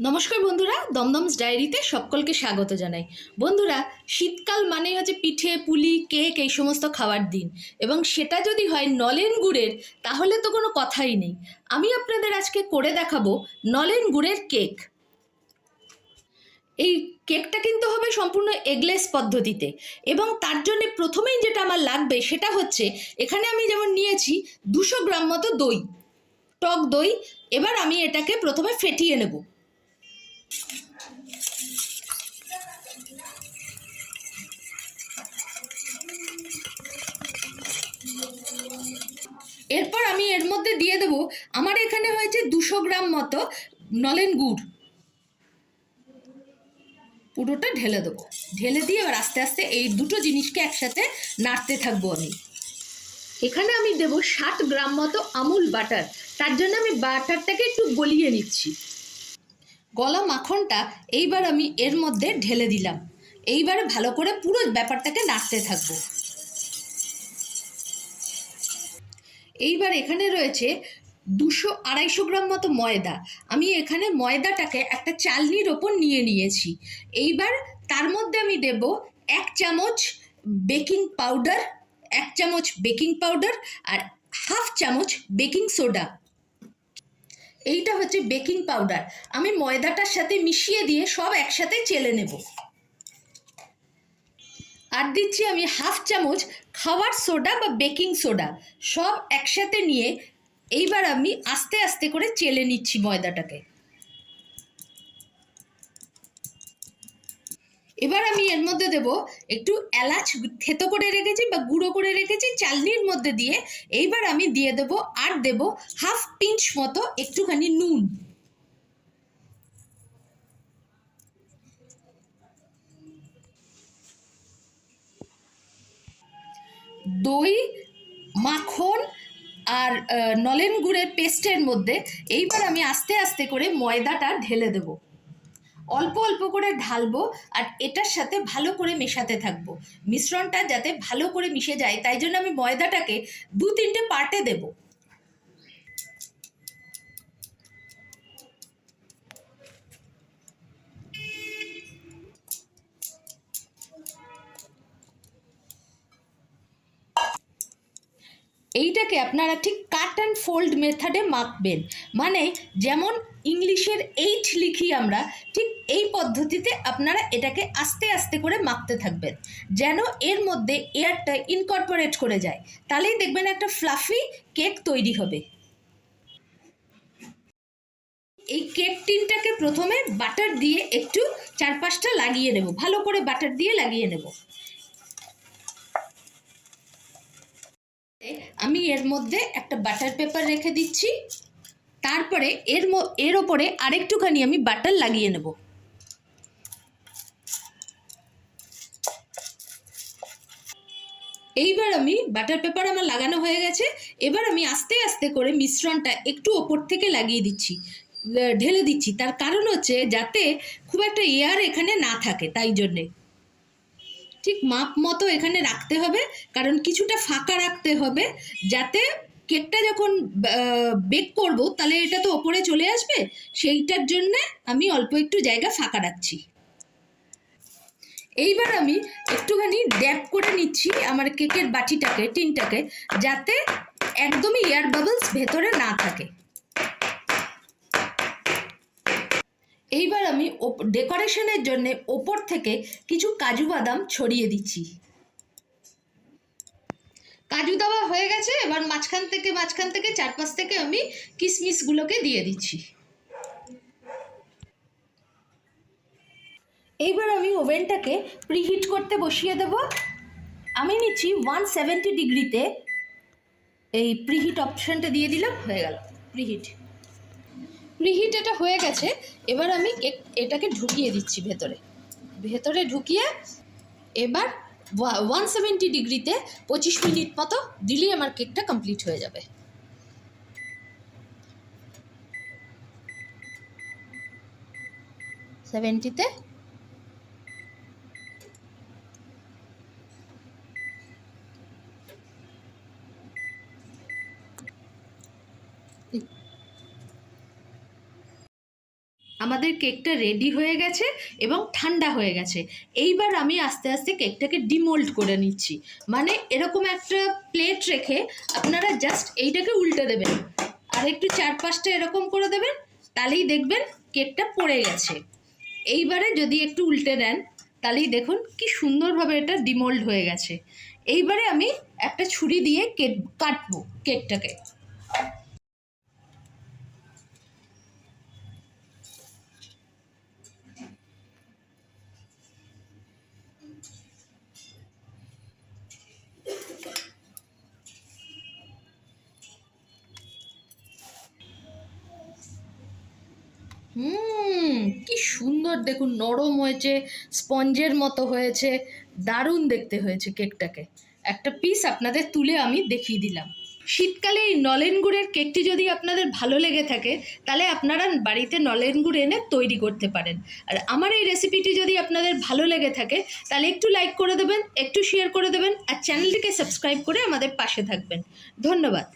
নমস্কার বন্ধুরা, দমদমস ডায়েরিতে সকলকে স্বাগত জানাই। বন্ধুরা, শীতকাল মানে হচ্ছে পিঠে, পুলি, কেক, এই সমস্ত খাওয়ার দিন। এবং সেটা যদি হয় নলেন গুড়ের, তাহলে তো কোনো কথাই নেই। আমি আপনাদের আজকে করে দেখাবো নলেন গুড়ের কেক। এই কেকটা কিন্তু হবে সম্পূর্ণ এগলেস পদ্ধতিতে। এবং তার জন্য প্রথমেই যেটা আমার লাগবে সেটা হচ্ছে, এখানে আমি যেমন নিয়েছি দুশো গ্রাম মতো দই। টক দই। এবার আমি এটাকে প্রথমে ফেটিয়ে নেব। এরপর আমি এর মধ্যে দিয়ে দেব। আমার এখানে হয়েছে দুশো গ্রাম মতো নলেন গুড়। পুরোটা ঢেলে দেবো। ঢেলে দিয়ে এবার আস্তে আস্তে এই দুটো জিনিসকে একসাথে নাড়তে থাকব আমি। এখানে আমি দেব ষাট গ্রাম মতো আমুল বাটার। তার জন্য আমি বাটারটাকে একটু গলিয়ে নিচ্ছি। গলা মাখনটা এইবার আমি এর মধ্যে ঢেলে দিলাম। এইবারে ভালো করে পুরো ব্যাপারটাকে নাড়তে থাকব। এইবার এখানে রয়েছে দুশো আড়াইশো গ্রাম মতো ময়দা। আমি এখানে ময়দাটাকে একটা চালনির ওপর নিয়ে নিয়েছি। এইবার তার মধ্যে আমি দেব এক চামচ বেকিং পাউডার, এক চামচ বেকিং পাউডার আর হাফ চামচ বেকিং সোডা। এইটা হচ্ছে বেকিং পাউডার। আমি ময়দাটার সাথে মিশিয়ে দিয়ে সব একসাথে চেলে নেব। আর দিচ্ছি আমি হাফ চামচ খাওয়ার সোডা বা বেকিং সোডা। সব একসাথে নিয়ে এইবার আমি আস্তে আস্তে করে চেলে নিচ্ছি ময়দাটাকে। এবার আমি এর মধ্যে দেব একটু এলাচ থেতো করে রেখেছি বা গুঁড়ো করে রেখেছি চালনির মধ্যে দিয়ে। এইবার আমি দিয়ে দেব আর দেব হাফ পিঞ্চ মতো একটুখানি নুন। দই, মাখন আর নলেন গুড়ের পেস্টের মধ্যে এইবার আমি আস্তে আস্তে করে ময়দাটা ঢেলে দেব। অল্প অল্প করে ঢালবো আর এটার সাথে ভালো করে মেশাতে থাকব। মিশ্রণটা যাতে ভালো করে মিশে যায়, তাই জন্য আমি ময়দাটাকে দু তিনটে পার্টে দেব। এইটাকে আপনারা ঠিক অ্যান্ড ফোল্ড মেথডে মাখবেন মানে যেমন ইংলিশের এইট লিখি আমরা, ঠিক এই পদ্ধতিতে আপনারা এটাকে আস্তে আস্তে করে মাখতে থাকবেন। যেন এর মধ্যে এয়ারটা ইনকর্পোরেট করে যায়। তাহলেই দেখবেন একটা ফ্লাফি কেক তৈরি হবে। এই কেক টিনটাকে প্রথমে বাটার দিয়ে একটু চারপাশটা লাগিয়ে নেব। ভালো করে বাটার দিয়ে লাগিয়ে নেব। আমি এর মধ্যে একটা বাটার পেপার রেখে দিচ্ছি। তারপরে এর এর ওপরে আরেকটুখানি আমি বাটার লাগিয়ে নেব। এইবার আমি বাটার পেপার আমার লাগানো হয়ে গেছে। এবার আমি আস্তে আস্তে করে মিশ্রণটা একটু ওপর থেকে লাগিয়ে দিচ্ছি ঢেলে দিচ্ছি। তার কারণ হচ্ছে যাতে খুব একটা এয়ার এখানে না থাকে, তাই জন্যে। ঠিক মাপ মতো এখানে রাখতে হবে, কারণ কিছুটা ফাঁকা রাখতে হবে, যাতে কেকটা যখন বেক করব, তাহলে এটা তো ওপরে চলে আসবে, সেইটার জন্য আমি অল্প একটু জায়গা ফাঁকা রাখছি। এইবার আমি একটুখানি ড্যাপ করে নিচ্ছি আমার কেকের বাটিটাকে, টিনটাকে, যাতে একদমই এয়ার বাবলস ভেতরে না থাকে। এইবার আমি ডেকোরেশনের জন্যে ওপর থেকে কিছু কাজু বাদাম ছড়িয়ে দিচ্ছি। কাজু দেওয়া হয়ে গেছে, এবার মাঝখান থেকে মাঝখান থেকে, চারপাশ থেকে আমি কিশমিশগুলোকে দিয়ে দিচ্ছি। এইবার আমি ওভেনটাকে প্রিহিট করতে বসিয়ে দেব। আমি নিচ্ছি ওয়ান সেভেন্টি ডিগ্রিতে, এই প্রিহিট অপশানটা দিয়ে দিলাম, হয়ে গেল, প্রিহিট। প্রিহিট এটা হয়ে গেছে, এবার আমি কেক এটাকে ঢুকিয়ে দিচ্ছি ভেতরে। ভেতরে ঢুকিয়ে এবার ওয়ান সেভেন্টি ডিগ্রিতে পঁচিশ মিনিট মতো দিলেই আমার কেকটা কমপ্লিট হয়ে যাবে। সেভেন্টিতে আমাদের কেকটা রেডি হয়ে গেছে এবং ঠান্ডা হয়ে গেছে। এইবার আমি আস্তে আস্তে কেকটাকে ডিমোল্ড করে নিচ্ছি। মানে এরকম একটা প্লেট রেখে আপনারা জাস্ট এইটাকে উল্টে দেবেন। আর একটু চার পাঁচটা এরকম করে দেবেন, তাহলেই দেখবেন কেকটা পড়ে গেছে। এইবারে যদি একটু উল্টে দেন, তাহলেই দেখুন কি সুন্দরভাবে এটা ডিমোল্ড হয়ে গেছে। এইবারে আমি একটা ছুরি দিয়ে কেক কাটবো কেকটাকে। হুম, কি সুন্দর দেখুন, নরম হয়েছে, স্পঞ্জের মতো হয়েছে, দারুণ দেখতে হয়েছে কেকটাকে। একটা পিস আপনাদের তুলে আমি দেখিয়ে দিলাম। শীতকালে এই নলেন গুড়ের কেকটি যদি আপনাদের ভালো লেগে থাকে, তাহলে আপনারা বাড়িতে নলেন গুড় এনে তৈরি করতে পারেন। আর আমার এই রেসিপিটি যদি আপনাদের ভালো লেগে থাকে, তাহলে একটু লাইক করে দেবেন, একটু শেয়ার করে দেবেন, আর চ্যানেলটিকে সাবস্ক্রাইব করে আমাদের পাশে থাকবেন। ধন্যবাদ।